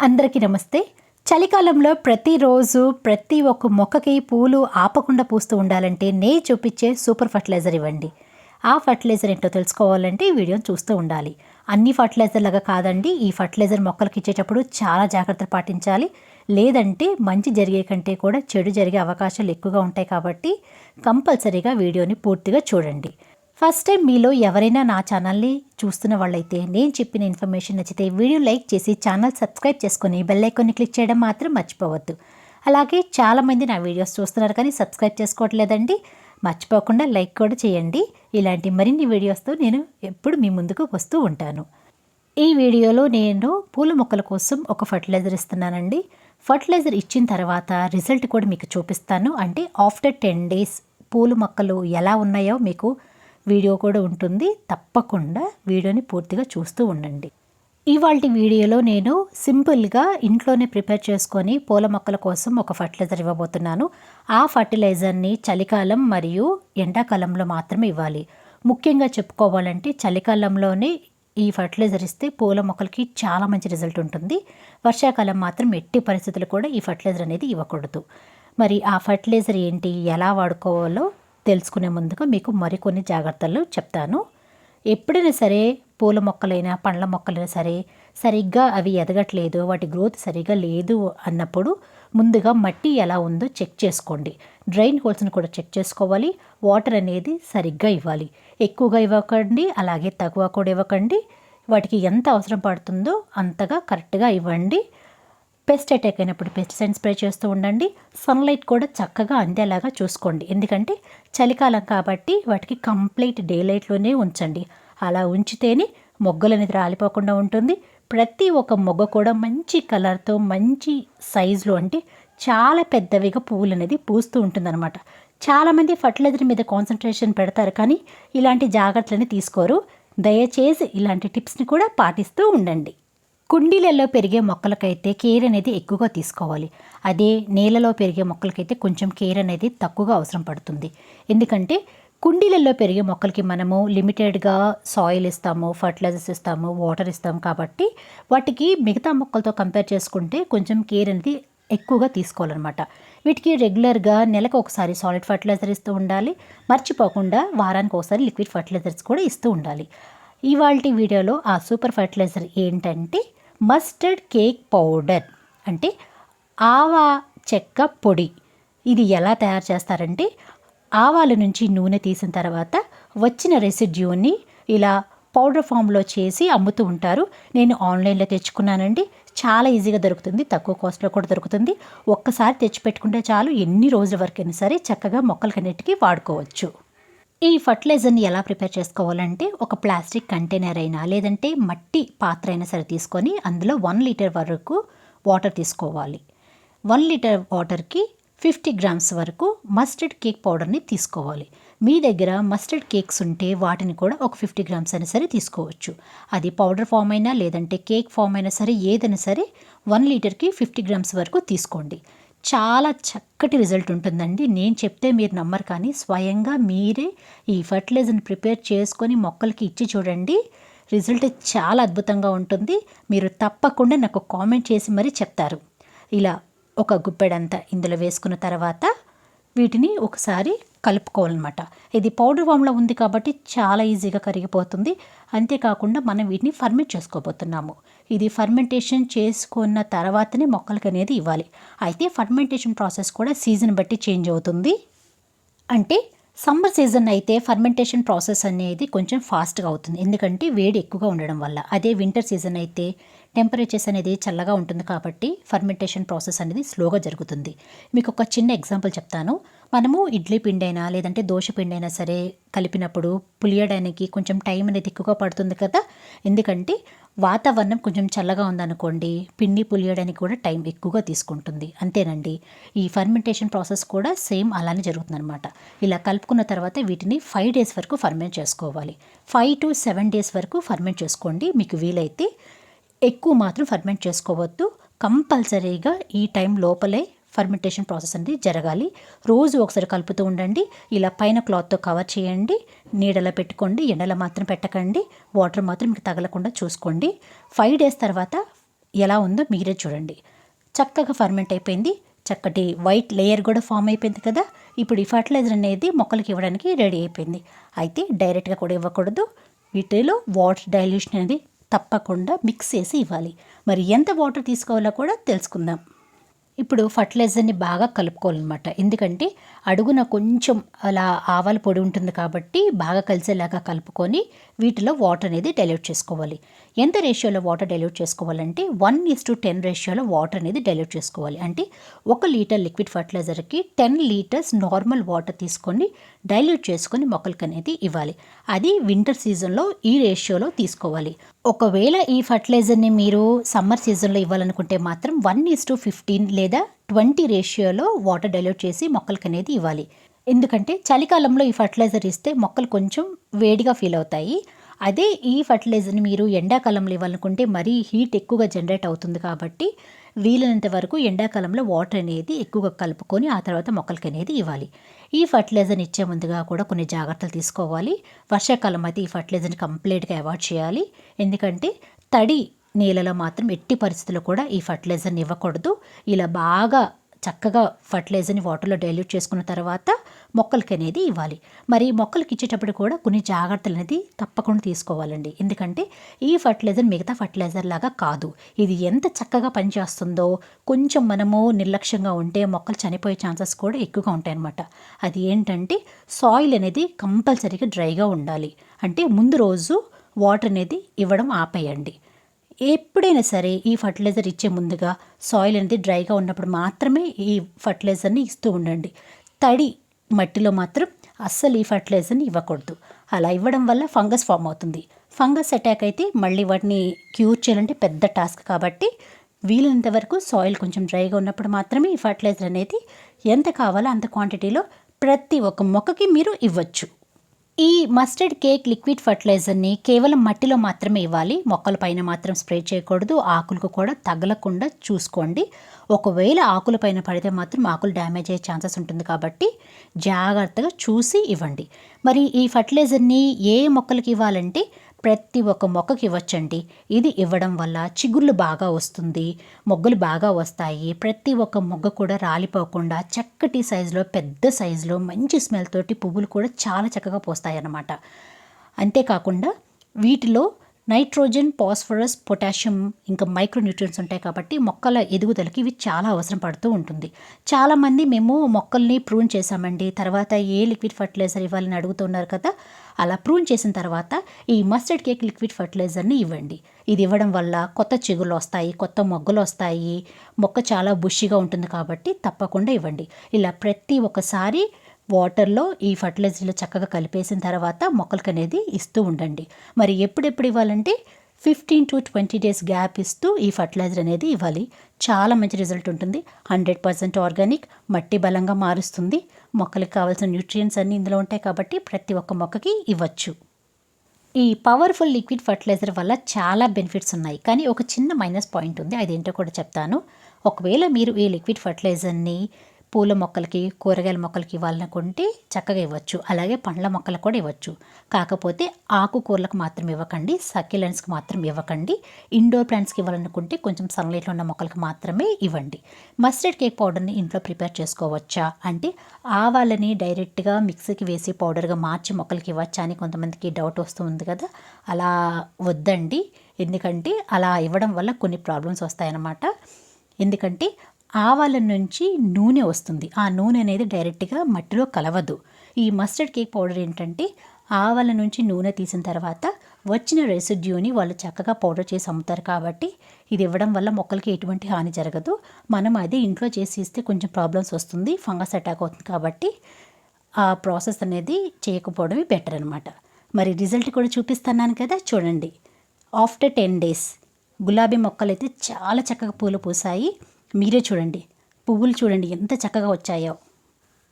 అందరికీ నమస్తే. చలికాలంలో ప్రతిరోజు ప్రతి ఒక్క మొక్కకి పూలు ఆపకుండా పూస్తూ ఉండాలంటే నే చూపించే సూపర్ ఫర్టిలైజర్ ఇవ్వండి. ఆ ఫర్టిలైజర్ ఏంటో తెలుసుకోవాలంటే ఈ వీడియోని చూస్తూ ఉండాలి. అన్ని ఫర్టిలైజర్ లాగా కాదండి ఈ ఫర్టిలైజర్ మొక్కలకి ఇచ్చేటప్పుడు చాలా జాగ్రత్తలు పాటించాలి. లేదంటే మంచి జరిగే కంటే కూడా చెడు జరిగే అవకాశాలు ఎక్కువగా ఉంటాయి కాబట్టి కంపల్సరీగా వీడియోని పూర్తిగా చూడండి. ఫస్ట్ టైం మీలో ఎవరైనా నా ఛానల్ని చూస్తున్న వాళ్ళైతే నేను చెప్పిన ఇన్ఫర్మేషన్ నచ్చితే వీడియో లైక్ చేసి ఛానల్ సబ్స్క్రైబ్ చేసుకొని బెల్లైకాన్ని క్లిక్ చేయడం మాత్రం మర్చిపోవద్దు. అలాగే చాలామంది నా వీడియోస్ చూస్తున్నారు కానీ సబ్స్క్రైబ్ చేసుకోవట్లేదండి. మర్చిపోకుండా లైక్ కూడా చేయండి. ఇలాంటి మరిన్ని వీడియోస్తో నేను ఎప్పుడు మీ ముందుకు వస్తూ ఉంటాను. ఈ వీడియోలో నేను పూల మొక్కల కోసం ఒక ఫర్టిలైజర్ ఇస్తున్నానండి. ఫర్టిలైజర్ ఇచ్చిన తర్వాత రిజల్ట్ కూడా మీకు చూపిస్తాను. అంటే ఆఫ్టర్ టెన్ డేస్ పూల మొక్కలు ఎలా ఉన్నాయో మీకు వీడియో కూడా ఉంటుంది. తప్పకుండా వీడియోని పూర్తిగా చూస్తూ ఉండండి. ఇవాళ వీడియోలో నేను సింపుల్గా ఇంట్లోనే ప్రిపేర్ చేసుకొని పూల మొక్కల కోసం ఒక ఫర్టిలైజర్ ఇవ్వబోతున్నాను. ఆ ఫర్టిలైజర్ని చలికాలం మరియు ఎండాకాలంలో మాత్రమే ఇవ్వాలి. ముఖ్యంగా చెప్పుకోవాలంటే చలికాలంలోనే ఈ ఫర్టిలైజర్ ఇస్తే పూల మొక్కలకి చాలా మంచి రిజల్ట్ ఉంటుంది. వర్షాకాలం మాత్రం ఎట్టి పరిస్థితులు కూడా ఈ ఫర్టిలైజర్ అనేది ఇవ్వకూడదు. మరి ఆ ఫర్టిలైజర్ ఏంటి? ఎలా వాడుకోవాలో తెలుసుకునే ముందుగా మీకు మరికొన్ని జాగ్రత్తలు చెప్తాను. ఎప్పుడైనా సరే పూల మొక్కలైనా పండ్ల మొక్కలైనా సరే సరిగ్గా అవి ఎదగట్లేదు వాటి గ్రోత్ సరిగ్గా లేదు అన్నప్పుడు ముందుగా మట్టి ఎలా ఉందో చెక్ చేసుకోండి. డ్రైన్ హోల్స్ని కూడా చెక్ చేసుకోవాలి. వాటర్ అనేది సరిగ్గా ఇవ్వాలి. ఎక్కువగా ఇవ్వకండి అలాగే తక్కువ కూడా ఇవ్వకండి. వాటికి ఎంత అవసరం పడుతుందో అంతగా కరెక్ట్గా ఇవ్వండి. పెస్ట్ అటాక్ అయినప్పుడు పెస్టిసైడ్ స్ప్రే చేస్తూ ఉండండి. సన్లైట్ కూడా చక్కగా అందేలాగా చూసుకోండి. ఎందుకంటే చలికాలం కాబట్టి వాటికి కంప్లీట్ డే లైట్లోనే ఉంచండి. అలా ఉంచితేనే మొగ్గలు అనేది రాలిపోకుండా ఉంటుంది. ప్రతి ఒక్క మొగ్గ కూడా మంచి కలర్తో మంచి సైజులో అంటే చాలా పెద్దవిగా పువ్వులు అనేది పూస్తూ ఉంటుందన్నమాట. చాలామంది ఫర్టిలైజర్ మీద కాన్సన్ట్రేషన్ పెడతారు కానీ ఇలాంటి జాగ్రత్తలని తీసుకోరు. దయచేసి ఇలాంటి టిప్స్ని కూడా పాటిస్తూ ఉండండి. కుండీలలో పెరిగే మొక్కలకైతే కేర్ అనేది ఎక్కువగా తీసుకోవాలి. అదే నేలలో పెరిగే మొక్కలకైతే కొంచెం కేర్ అనేది తక్కువగా అవసరం పడుతుంది. ఎందుకంటే కుండీలలో పెరిగే మొక్కలకి మనము లిమిటెడ్గా సాయిల్ ఇస్తాము ఫర్టిలైజర్స్ ఇస్తాము వాటర్ ఇస్తాము కాబట్టి వాటికి మిగతా మొక్కలతో కంపేర్ చేసుకుంటే కొంచెం కేర్ అనేది ఎక్కువగా తీసుకోవాలన్నమాట. వీటికి రెగ్యులర్గా నెలకు ఒకసారి సాలిడ్ ఫర్టిలైజర్ ఇస్తూ ఉండాలి. మర్చిపోకుండా వారానికి ఒకసారి లిక్విడ్ ఫర్టిలైజర్స్ కూడా ఇస్తూ ఉండాలి. ఇవాళ వీడియోలో ఆ సూపర్ ఫర్టిలైజర్ ఏంటంటే మస్టర్డ్ కేక్ పౌడర్ అంటే ఆవా చెక్క పొడి. ఇది ఎలా తయారు చేస్తారంటే ఆవాల నుంచి నూనె తీసిన తర్వాత వచ్చిన రెసిడ్యూని ఇలా పౌడర్ ఫామ్లో చేసి అమ్ముతూ ఉంటారు. నేను ఆన్లైన్లో తెచ్చుకున్నానండి. చాలా ఈజీగా దొరుకుతుంది. తక్కువ కాస్ట్లో కూడా దొరుకుతుంది. ఒక్కసారి తెచ్చిపెట్టుకుంటే చాలు. ఎన్ని రోజుల వరకైనా సరే చక్కగా మొక్కలకన్నిటికీ వాడుకోవచ్చు. ఈ ఫర్టిలైజర్ని ఎలా ప్రిపేర్ చేసుకోవాలంటే ఒక ప్లాస్టిక్ కంటైనర్ అయినా లేదంటే మట్టి పాత్ర అయినా సరే తీసుకొని అందులో వన్ లీటర్ వరకు వాటర్ తీసుకోవాలి. వన్ లీటర్ వాటర్కి ఫిఫ్టీ గ్రామ్స్ వరకు మస్టర్డ్ కేక్ పౌడర్ని తీసుకోవాలి. మీ దగ్గర మస్టర్డ్ కేక్స్ ఉంటే వాటిని కూడా ఒక ఫిఫ్టీ గ్రామ్స్ అయినా సరే తీసుకోవచ్చు. అది పౌడర్ ఫామ్ అయినా లేదంటే కేక్ ఫామ్ అయినా సరే ఏదైనా సరే వన్ లీటర్కి ఫిఫ్టీ గ్రామ్స్ వరకు తీసుకోండి. చాలా చక్కటి రిజల్ట్ ఉంటుందండి. నేను చెప్తే మీరు నమ్మరు కానీ స్వయంగా మీరే ఈ ఫర్టిలైజర్ని ప్రిపేర్ చేసుకొని మొక్కలకి ఇచ్చి చూడండి. రిజల్ట్ చాలా అద్భుతంగా ఉంటుంది. మీరు తప్పకుండా నాకు కామెంట్ చేసి మరీ చెప్తారు. ఇలా ఒక గుప్పెడంతా ఇందులో వేసుకున్న తర్వాత వీటిని ఒకసారి కలుపుకోవాలన్నమాట. ఇది పౌడర్ ఫామ్లో ఉంది కాబట్టి చాలా ఈజీగా కరిగిపోతుంది. అంతేకాకుండా మనం వీటిని ఫర్మెంట్ చేసుకోబోతున్నాము. ఇది ఫర్మెంటేషన్ చేసుకున్న తర్వాతనే మొక్కలకి అనేది ఇవ్వాలి. అయితే ఫర్మెంటేషన్ ప్రాసెస్ కూడా సీజన్ బట్టి చేంజ్ అవుతుంది. అంటే సమ్మర్ సీజన్ అయితే ఫర్మెంటేషన్ ప్రాసెస్ అనేది కొంచెం ఫాస్ట్గా అవుతుంది. ఎందుకంటే వేడి ఎక్కువగా ఉండడం వల్ల. అదే వింటర్ సీజన్ అయితే టెంపరేచర్స్ అనేది చల్లగా ఉంటుంది కాబట్టి ఫర్మెంటేషన్ ప్రాసెస్ అనేది స్లోగా జరుగుతుంది. మీకు ఒక చిన్న ఎగ్జాంపుల్ చెప్తాను. మనము ఇడ్లీ పిండి అయినా లేదంటే దోశ పిండి అయినా సరే కలిపినప్పుడు పులియడానికి కొంచెం టైం అనేది ఎక్కువగా పడుతుంది కదా. ఎందుకంటే వాతావరణం కొంచెం చల్లగా ఉందనుకోండి పిండి పులియడానికి కూడా టైం ఎక్కువగా తీసుకుంటుంది. అంతేనండి. ఈ ఫర్మెంటేషన్ ప్రాసెస్ కూడా సేమ్ అలానే జరుగుతుంది అనమాట ఇలా కలుపుకున్న తర్వాత వీటిని ఫైవ్ డేస్ వరకు ఫర్మెంట్ చేసుకోవాలి. ఫైవ్ టు సెవెన్ డేస్ వరకు ఫర్మెంట్ చేసుకోండి. మీకు వీలైతే ఎక్కువ మాత్రం ఫర్మెంట్ చేసుకోవద్దు. కంపల్సరీగా ఈ టైం లోపలే ఫర్మెంటేషన్ ప్రాసెస్ అనేది జరగాలి. రోజు ఒకసారి కలుపుతూ ఉండండి. ఇలా పైన క్లాత్తో కవర్ చేయండి. నీడలో పెట్టుకోండి. ఎండలో మాత్రం పెట్టకండి. వాటర్ మాత్రం మీకు తగలకుండా చూసుకోండి. ఫైవ్ డేస్ తర్వాత ఎలా ఉందో మీరే చూడండి. చక్కగా ఫర్మెంట్ అయిపోయింది. చక్కటి వైట్ లేయర్ కూడా ఫామ్ అయిపోయింది కదా. ఇప్పుడు ఈ ఫర్టిలైజర్ అనేది మొక్కలకి ఇవ్వడానికి రెడీ అయిపోయింది. అయితే డైరెక్ట్గా కూడా ఇవ్వకూడదు. వీటిలో వాటర్ డైల్యూషన్ అనేది తప్పకుండా మిక్స్ చేసి ఇవ్వాలి. మరి ఎంత వాటర్ తీసుకోవాలో కూడా తెలుసుకుందాం. ఇప్పుడు ఫర్టిలైజర్ని బాగా కలుపుకోవాలన్నమాట. ఎందుకంటే అడుగున కొంచెం అలా ఆవాల పొడి ఉంటుంది కాబట్టి బాగా కలిసేలాగా కలుపుకొని వీటిలో వాటర్ అనేది డైల్యూట్ చేసుకోవాలి. ఎంత రేషియోలో వాటర్ డైల్యూట్ చేసుకోవాలంటే వన్ ఈస్ టు టెన్ రేషియోలో వాటర్ అనేది డైల్యూట్ చేసుకోవాలి. అంటే ఒక లీటర్ లిక్విడ్ ఫర్టిలైజర్కి టెన్ లీటర్స్ నార్మల్ వాటర్ తీసుకొని డైల్యూట్ చేసుకొని మొక్కలకి అనేది ఇవ్వాలి. అది వింటర్ సీజన్లో ఈ రేషియోలో తీసుకోవాలి. ఒకవేళ ఈ ఫర్టిలైజర్ని మీరు సమ్మర్ సీజన్లో ఇవ్వాలనుకుంటే మాత్రం వన్ ఈస్ టు ఫిఫ్టీన్ లేదా ట్వంటీ రేషియోలో వాటర్ డైల్యూట్ చేసి మొక్కలకి అనేది ఇవ్వాలి. ఎందుకంటే చలికాలంలో ఈ ఫర్టిలైజర్ ఇస్తే మొక్కలు కొంచెం వేడిగా ఫీల్ అవుతాయి. అదే ఈ ఫర్టిలైజర్ని మీరు ఎండాకాలంలో ఇవ్వాలనుకుంటే మరీ హీట్ ఎక్కువగా జనరేట్ అవుతుంది కాబట్టి వీలైనంత వరకు ఎండాకాలంలో వాటర్ అనేది ఎక్కువగా కలుపుకొని ఆ తర్వాత మొక్కలకి అనేది ఇవ్వాలి. ఈ ఫర్టిలైజర్ని ఇచ్చే ముందుగా కూడా కొన్ని జాగ్రత్తలు తీసుకోవాలి. వర్షాకాలం అయితే ఈ ఫర్టిలైజర్ని కంప్లీట్గా అవాయిడ్ చేయాలి. ఎందుకంటే తడి నేలలో మాత్రం ఎట్టి పరిస్థితుల్లో కూడా ఈ ఫర్టిలైజర్ని ఇవ్వకూడదు. ఇలా బాగా చక్కగా ఫర్టిలైజర్ని వాటర్లో డైల్యూట్ చేసుకున్న తర్వాత మొక్కలకి అనేది ఇవ్వాలి. మరి మొక్కలకి ఇచ్చేటప్పుడు కూడా కొన్ని జాగ్రత్తలు అనేది తప్పకుండా తీసుకోవాలండి. ఎందుకంటే ఈ ఫర్టిలైజర్ మిగతా ఫర్టిలైజర్ లాగా కాదు. ఇది ఎంత చక్కగా పనిచేస్తుందో కొంచెం మనము నిర్లక్ష్యంగా ఉంటే మొక్కలు చనిపోయే ఛాన్సెస్ కూడా ఎక్కువగా ఉంటాయన్నమాట. అది ఏంటంటే సాయిల్ అనేది కంపల్సరీగా డ్రైగా ఉండాలి. అంటే ముందు రోజు వాటర్ అనేది ఇవ్వడం ఆపేయండి. ఎప్పుడైనా సరే ఈ ఫర్టిలైజర్ ఇచ్చే ముందుగా సాయిల్ అనేది డ్రైగా ఉన్నప్పుడు మాత్రమే ఈ ఫర్టిలైజర్ని ఇస్తూ ఉండండి. తడి మట్టిలో మాత్రం అస్సలు ఈ ఫర్టిలైజర్ని ఇవ్వకూడదు. అలా ఇవ్వడం వల్ల ఫంగస్ ఫామ్ అవుతుంది. ఫంగస్ అటాక్ అయితే మళ్ళీ వాటిని క్యూర్ చేయాలంటే పెద్ద టాస్క్ కాబట్టి వీలైనంత వరకు సాయిల్ కొంచెం డ్రైగా ఉన్నప్పుడు మాత్రమే ఈ ఫర్టిలైజర్ అనేది ఎంత కావాలో అంత క్వాంటిటీలో ప్రతి ఒక్క మొక్కకి మీరు ఇవ్వచ్చు. ఈ మస్టర్డ్ కేక్ లిక్విడ్ ఫర్టిలైజర్ని కేవలం మట్టిలో మాత్రమే ఇవ్వాలి. మొక్కల పైన మాత్రం స్ప్రే చేయకూడదు. ఆకులకు కూడా తగలకుండా చూసుకోండి. ఒకవేళ ఆకుల పైన పడితే మాత్రం ఆకులు డ్యామేజ్ అయ్యే ఛాన్సెస్ ఉంటుంది కాబట్టి జాగ్రత్తగా చూసి ఇవ్వండి. మరి ఈ ఫర్టిలైజర్ని ఏ మొక్కలకి ఇవ్వాలంటే ప్రతి ఒక్క మొక్కకి ఇవ్వచ్చండి. ఇది ఇవ్వడం వల్ల చిగుళ్ళు బాగా వస్తుంది మొగ్గలు బాగా వస్తాయి. ప్రతి ఒక్క మొగ్గ కూడా రాలిపోకుండా చక్కటి సైజులో పెద్ద సైజులో మంచి స్మెల్ తోటి పువ్వులు కూడా చాలా చక్కగా పోస్తాయి అన్నమాట అంతేకాకుండా వీటిలో నైట్రోజన్ ఫాస్ఫరస్ పొటాషియం ఇంకా మైక్రోన్యూట్రియన్స్ ఉంటాయి కాబట్టి మొక్కల ఎదుగుదలకి ఇవి చాలా అవసరం పడుతూ ఉంటుంది. చాలామంది మేము మొక్కల్ని ప్రూన్ చేశామండి. తర్వాత ఏ లిక్విడ్ ఫర్టిలైజర్ ఇవ్వాలని అడుగుతున్నారు కదా అలా ప్రూన్ చేసిన తర్వాత ఈ మస్టర్డ్ కేక్ లిక్విడ్ ఫర్టిలైజర్ని ఇవ్వండి. ఇది ఇవ్వడం వల్ల కొత్త చిగులు వస్తాయి కొత్త మొగ్గలు వస్తాయి మొక్క చాలా బుషిగా ఉంటుంది కాబట్టి తప్పకుండా ఇవ్వండి. ఇలా ప్రతి ఒక్కసారి వాటర్లో ఈ ఫర్టిలైజర్లు చక్కగా కలిపేసిన తర్వాత మొక్కలకి అనేది ఇస్తూ ఉండండి. మరి ఎప్పుడెప్పుడు ఇవ్వాలంటే fifteen to twenty days gap ఇస్తూ ఈ ఫర్టిలైజర్ అనేది ఇవ్వాలి. చాలా మంచి రిజల్ట్ ఉంటుంది. హండ్రెడ్ పర్సెంట్ ఆర్గానిక్ మట్టి బలంగా మారుస్తుంది. మొక్కలకు కావాల్సిన న్యూట్రియంట్స్ అన్నీ ఇందులో ఉంటాయి కాబట్టి ప్రతి ఒక్క మొక్కకి ఇవ్వచ్చు. ఈ పవర్ఫుల్ లిక్విడ్ ఫర్టిలైజర్ వల్ల చాలా బెనిఫిట్స్ ఉన్నాయి. కానీ ఒక చిన్న మైనస్ పాయింట్ ఉంది. అదేంటో కూడా చెప్తాను. ఒకవేళ మీరు ఈ లిక్విడ్ ఫర్టిలైజర్ని పూల మొక్కలకి కూరగాయల మొక్కలకి ఇవ్వాలనుకుంటే చక్కగా ఇవ్వచ్చు. అలాగే పండ్ల మొక్కలకు కూడా ఇవ్వచ్చు. కాకపోతే ఆకుకూరలకు మాత్రం ఇవ్వకండి సక్యులెంట్స్కి మాత్రం ఇవ్వకండి. ఇండోర్ ప్లాంట్స్కి ఇవ్వాలనుకుంటే కొంచెం సన్లైట్లో ఉన్న మొక్కలకు మాత్రమే ఇవ్వండి. మస్టర్డ్ కేక్ పౌడర్ని ఇంట్లో ప్రిపేర్ చేసుకోవచ్చా? అంటే ఆవాలని డైరెక్ట్గా మిక్సీకి వేసి పౌడర్గా మార్చి మొక్కలకి ఇవ్వచ్చా అని కొంతమందికి డౌట్ వస్తుంది కదా. అలా వద్దండి. ఎందుకంటే అలా ఇవ్వడం వల్ల కొన్ని ప్రాబ్లమ్స్ వస్తాయన్నమాట. ఎందుకంటే ఆవాల నుంచి నూనె వస్తుంది. ఆ నూనె అనేది డైరెక్ట్గా మట్టిలో కలవదు. ఈ మస్టర్డ్ కేక్ పౌడర్ ఏంటంటే ఆవాల నుంచి నూనె తీసిన తర్వాత వచ్చిన రెసిడ్యూని వాళ్ళు చక్కగా పౌడర్ చేసి అమ్ముతారు కాబట్టి ఇది ఇవ్వడం వల్ల మొక్కలకి ఎటువంటి హాని జరగదు. మనం అదే ఇంట్లో చేసి ఇస్తే కొంచెం ప్రాబ్లమ్స్ వస్తుంది ఫంగస్ అటాక్ అవుతుంది కాబట్టి ఆ ప్రాసెస్ అనేది చేయకపోవడమే బెటర్ అనమాట మరి రిజల్ట్ కూడా చూపిస్తున్నాను కదా చూడండి. ఆఫ్టర్ టెన్ డేస్ గులాబీ మొక్కలు అయితే చాలా చక్కగా పూలు పూసాయి. మీరే చూడండి. పువ్వులు చూడండి ఎంత చక్కగా వచ్చాయో.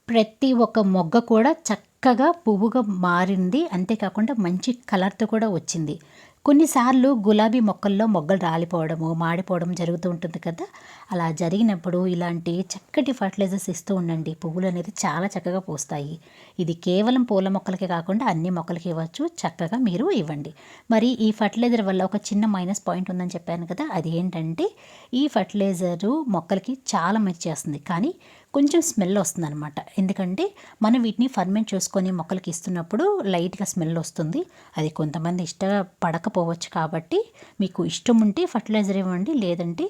ప్రతి ఒక్క మొగ్గ కూడా చక్కగా పువ్వుగా మారింది. అంతేకాకుండా మంచి కలర్తో కూడా వచ్చింది. కొన్నిసార్లు గులాబీ మొక్కల్లో మొగ్గలు రాలిపోవడము మాడిపోవడం జరుగుతూ ఉంటుంది కదా. అలా జరిగినప్పుడు ఇలాంటి చక్కటి ఫర్టిలైజర్స్ ఇస్తూ ఉండండి. పువ్వులు అనేది చాలా చక్కగా పూస్తాయి. ఇది కేవలం పూల మొక్కలకే కాకుండా అన్ని మొక్కలకి ఇవ్వచ్చు. చక్కగా మీరు ఇవ్వండి. మరి ఈ ఫర్టిలైజర్ వల్ల ఒక చిన్న మైనస్ పాయింట్ ఉందని చెప్పాను కదా. అది ఏంటంటే ఈ ఫర్టిలైజరు మొక్కలకి చాలా మంచి చేస్తుంది. కానీ కొంచెం స్మెల్ వస్తుందన్నమాట. ఎందుకంటే మనం వీటిని ఫర్మెంట్ చేసుకొని మొక్కలకి ఇస్తున్నప్పుడు లైట్గా స్మెల్ వస్తుంది. అది కొంతమంది ఇష్టపడకపోవచ్చు కాబట్టి మీకు ఇష్టం ఉంటే ఫర్టిలైజర్ ఇవ్వండి. లేదంటే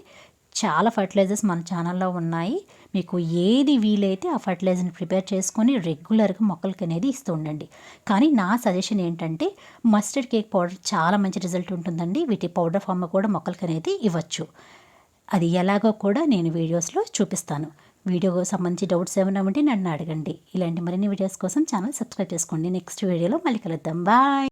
చాలా ఫర్టిలైజర్స్ మన ఛానల్లో ఉన్నాయి. మీకు ఏది వీలైతే ఆ ఫర్టిలైజర్ని ప్రిపేర్ చేసుకొని రెగ్యులర్గా మొక్కలకి అనేది ఇస్తూ ఉండండి. కానీ నా సజెషన్ ఏంటంటే మస్టర్డ్ కేక్ పౌడర్ చాలా మంచి రిజల్ట్ ఉంటుందండి. వీటి పౌడర్ ఫామ్ కూడా మొక్కలకి అనేది ఇవ్వచ్చు. అది ఎలాగో కూడా నేను వీడియోస్లో చూపిస్తాను. వీడియోకు సంబంధించి డౌట్స్ ఏమైనా ఉంటే నన్ను అడగండి. ఇలాంటి మరిన్ని వీడియోస్ కోసం ఛానల్ సబ్స్క్రైబ్ చేసుకోండి. నెక్స్ట్ వీడియోలో మళ్ళీ కలుద్దాం. బాయ్.